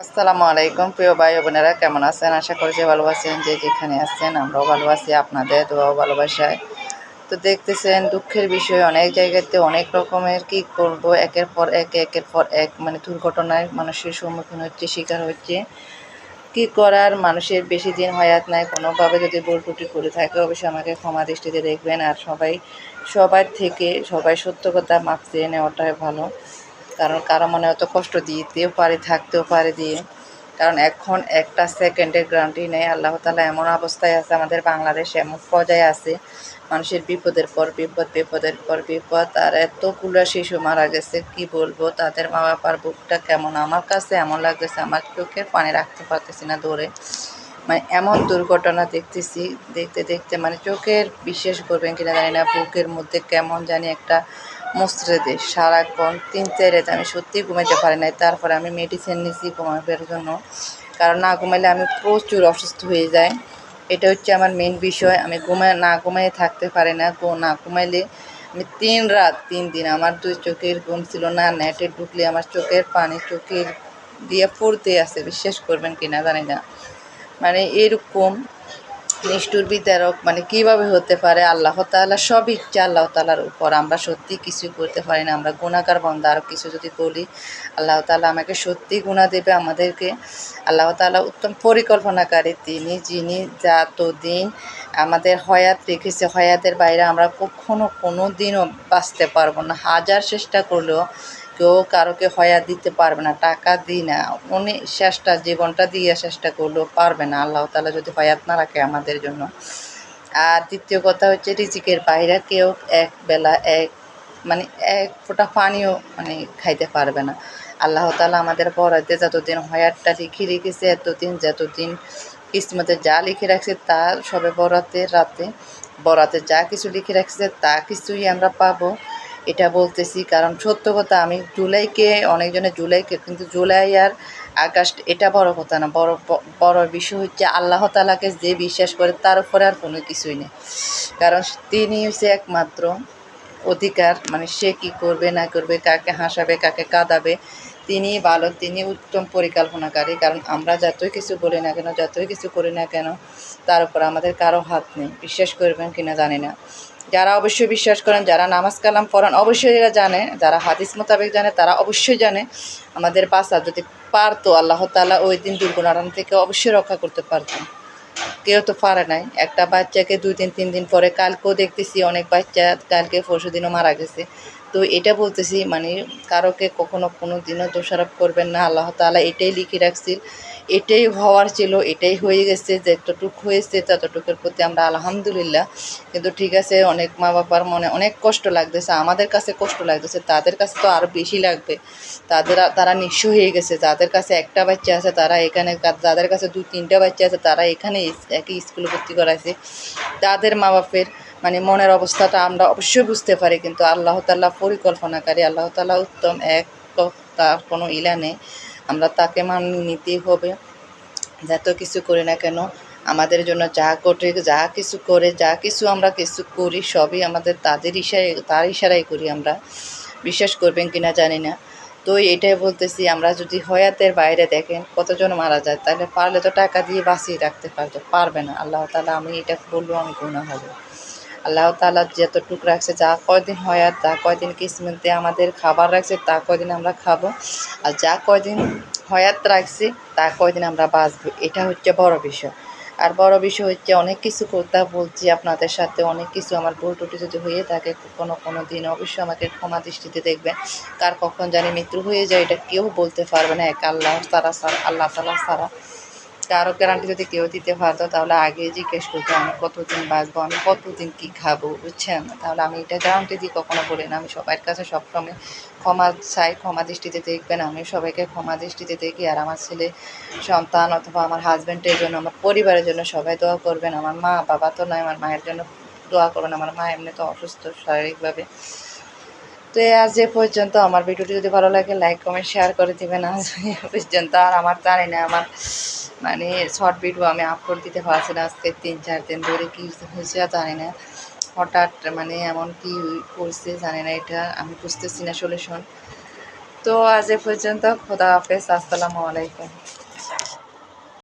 আসসালামু আলাইকুম, প্রিয় ভাই বোনেরা, কেমন আছেন? আশা করি যে ভালো আছেন, যে যেখানে আছেন, আমরাও ভালো আছি, আপনাদের দোয়াও ভালোবাসায়। তো দেখতেছেন, দুঃখের বিষয় অনেক জায়গাতে অনেক রকমের, কি করব? একের পর এক, একের পর এক মানে দুর্ঘটনায় মানুষের সম্মুখীন হচ্ছে, শিকার হচ্ছে। কি করার? মানুষের বেশি দিন হয়াত নাই, কোনোভাবে যদি ভুল ত্রুটি করে থাকে, অবশ্যই আমাকে ক্ষমা দৃষ্টিতে দেখবেন। আর সবাই, সবার থেকে, সবাই সত্য কথা মাপ চেয়ে নেওয়াটাই ভালো। কারণ কারও মনে অত কষ্ট দিতেও পারে, থাকতেও পারে দিয়ে। কারণ এখন একটা সেকেন্ডের গ্যারান্টি নেই। আল্লাহ তালা এমন অবস্থায় আছে আমাদের বাংলাদেশ, এমন পর্যায়ে আছে। মানুষের বিপদের পর বিপদ, বিপদের পর বিপদ। আর এতগুলো শিশু মারা গেছে, কি বলব? তাদের মা বাবার বুকটা কেমন? আমার কাছে এমন লাগতেছে, আমার চোখের পানি রাখতে পারতেছি না দৌড়ে মানে এমন দুর্ঘটনা দেখতেছি, দেখতে দেখতে মানে চোখের বিশ্বাস করবেন কিনা জানি না, বুকের মধ্যে কেমন জানি একটা দেয় সারাক্ষণ তিন চার রাত আমি সত্যিই ঘুমাইতে পারি নাই, তারপরে আমি মেডিসিন নিয়েছি ঘুমাবার জন্য। কারণ না ঘুমাইলে আমি প্রচুর অসুস্থ হয়ে যাই। এটা হচ্ছে আমার মেন বিষয়, আমি ঘুমায় না ঘুমাইয়ে থাকতে পারি না। না ঘুমাইলে আমি তিন রাত, তিন দিন আমার দুই চোখের ঘুম ছিল না, নেটে ঢুকলে আমার চোখের পানি চোখের দিয়ে পড়তে আছে, বিশ্বাস করবেন কিনা জানি না। মানে এরকম নিষ্ঠুর বিতারক মানে কীভাবে হতে পারে? আল্লাহ তাআলা সব ইচ্ছা আল্লাহ তাআলার উপর। আমরা সত্যি কিছু করতে পারি না। আমরা গুণাকার বন্ধ আরও কিছু যদি বলি, আল্লাহ তাআলা আমাকে সত্যি গুণা দেবে আমাদেরকে। আল্লাহ তাআলা উত্তম পরিকল্পনাকারী তিনি, যিনি দিন আমাদের হয়াত রেখেছে। হয়াতের বাইরে আমরা কখনো কোনো দিনও বাঁচতে পারব না। হাজার চেষ্টা করলেও কেউ কারোকে হয়া দিতে পারবে না, টাকা দিই না। উনি শেষটা, জীবনটা দিয়ে চেষ্টা করলেও পারবে না। আল্লাহ তালা যদি হয়াত না রাখে আমাদের জন্য। আর দ্বিতীয় কথা হচ্ছে রিজিকের বাইরে কেউ এক বেলা এক মানে এক ফোঁটা পানিও মানে খাইতে পারবে না। আল্লাহ তালা আমাদের পড়াইতে যতদিন হয়ারটা লিখে রেখেছে, এতদিন যতদিন কিসমতে যা লিখে রাখছে, তা সবে বরাতের রাতে বরাতে যা কিছু লিখে রাখছে, তা কিছুই আমরা পাবো। এটা বলতেছি, কারণ সত্য কথা, আমি জুলাইকে অনেকজনে জুলাইকে, কিন্তু জুলাই আর আগস্ট এটা বড় কথা না। বড় বড় বিষয় হচ্ছে আল্লাহ তালাকে যে বিশ্বাস করে, তার উপরে আর কোনো কিছুই নেই। কারণ তিনি হচ্ছে একমাত্র অধিকার মানে সে কি করবে, না করবে, কাকে হাসাবে, কাকে কাঁদাবে, তিনি ভালো, তিনি উত্তম পরিকল্পনাকারী। কারণ আমরা যতই কিছু বলি না কেন, যতই কিছু করি না কেন, তার উপর আমাদের কারও হাত নেই। বিশ্বাস করবেন কিনা জানি না। যারা অবশ্যই বিশ্বাস করেন, যারা নামাজ কালাম পড়ান, অবশ্যই এরা জানে। যারা হাদিস মোতাবেক জানে, তারা অবশ্যই জানে। আমাদের বাসা যদি পারতো, আল্লাহ তালা ওই দিন দুর্ঘটনা থেকে অবশ্যই রক্ষা করতে পারতো। কেউ তো পারে নাই। একটা বাচ্চাকে দুই দিন, তিন দিন পরে কালকেও দেখতেছি, অনেক বাচ্চা কালকে পরশু দিনও মারা গেছে। তো এটা বলতেছি মানে কারোকে কখনো কোনো দিনও দোষারোপ করবেন না, আল্লাহ তালা এটাই লিখে রাখছিল। এটাই হওয়ার ছিল, এটাই হয়ে গেছে, যতটুক হয়েছে ততটুকুর প্রতি আমরা আলহামদুলিল্লাহ। কিন্তু ঠিক আছে, অনেক মা বাবার মনে অনেক কষ্ট লাগতেছে, আমাদের কাছে কষ্ট লাগতেছে, তাদের কাছে তো আরও বেশি লাগবে। তাদের, তারা নিঃস্ব হয়ে গেছে, যাদের কাছে একটা বাচ্চা আছে, তারা এখানে যাদের কাছে দু তিনটা বাচ্চা আছে, তারা এখানে একই স্কুলে ভর্তি করাইছে। তাদের মা বাপের মানে মনের অবস্থাটা আমরা অবশ্যই বুঝতে পারি, কিন্তু আল্লাহ তাল্লাহ পরিকল্পনাকারী, আল্লাহ তাল্লাহ উত্তম এক তার কোনো ইলা নেই। আমরা তাকে মান, নিতেই হবে। যত কিছু করি না কেন, আমাদের জন্য যা ঘটে, যা কিছু করে, যা কিছু আমরা কিছু করি, সবই আমাদের তাদের ইশারায়, তার ইশারাই করি আমরা। বিশ্বাস করবেন কিনা জানি না। তো এটাই বলতেছি, আমরা যদি হয়াতের বাইরে দেখেন কতজন মারা যায়, তাহলে পারলে তো টাকা দিয়ে বাঁচিয়ে রাখতে পারতো, পারবে না। আল্লাহ তালা আমি এটা বলব, আমি গুণা হবে। আল্লাহ তালা যতটুকু রাখছে, যা কয়দিন হয়াত যা কয়দিন কিসমতে আমাদের খাবার রাখছে, তা কয়দিন আমরা খাব। আর যা কয়দিন হয়াত রাখছি, তা কয়দিন আমরা বাঁচবো। এটা হচ্ছে বড় বিষয়। আর বড় বিষয় হচ্ছে অনেক কিছু কথা বলছি আপনাদের সাথে, অনেক কিছু আমার ভুল টুটি যদি হয়ে থাকে, কোনো কোনো দিন অবশ্যই আমাকে ক্ষমা দৃষ্টিতে দেখবেন। কার কখন জানি মৃত্যু হয়ে যায়, এটা কেউ বলতে পারবে না, এক আল্লাহ তারা সারা আল্লাহ তালা সারা কারও গ্যারান্টি যদি কেউ দিতে পারতো, তাহলে আগে জিজ্ঞেস করতো, আমি কতদিন বাঁচবো? আমি কতদিন কী খাব? বুঝছেন? তাহলে আমি এটা গ্যারান্টি দিই কখনো বলি না। আমি সবার কাছে সবসময় ক্ষমা চাই, ক্ষমা দৃষ্টিতে দেখবেন। আমি সবাইকে ক্ষমা দৃষ্টিতে দেখি। আর আমার ছেলে, সন্তান অথবা আমার হাজব্যান্ডের জন্য, আমার পরিবারের জন্য সবাই দোয়া করবেন। আমার মা, বাবা তো নয়, আমার মায়ের জন্য দোয়া করবেন আমার মা এমনি তো অসুস্থ শারীরিকভাবে। তো আজ এ পর্যন্ত। আমার ভিডিওটি যদি ভালো লাগে লাইক কমেন্ট শেয়ার করে দেবেন। আজ পর্যন্ত। আর আমার জানি না, আমার মানে শর্ট ভিডিও আমি আপলোড দিতে পারছি না, আজকে তিন, চার দিন ধরে কি হয়েছে জানি না। হঠাৎ মানে এমন কি করছে জানি না এটা, আমি বুঝতেছি না সলিউশন তো আজ এ পর্যন্ত, খোদা হাফেজ, আসসালামু আলাইকুম।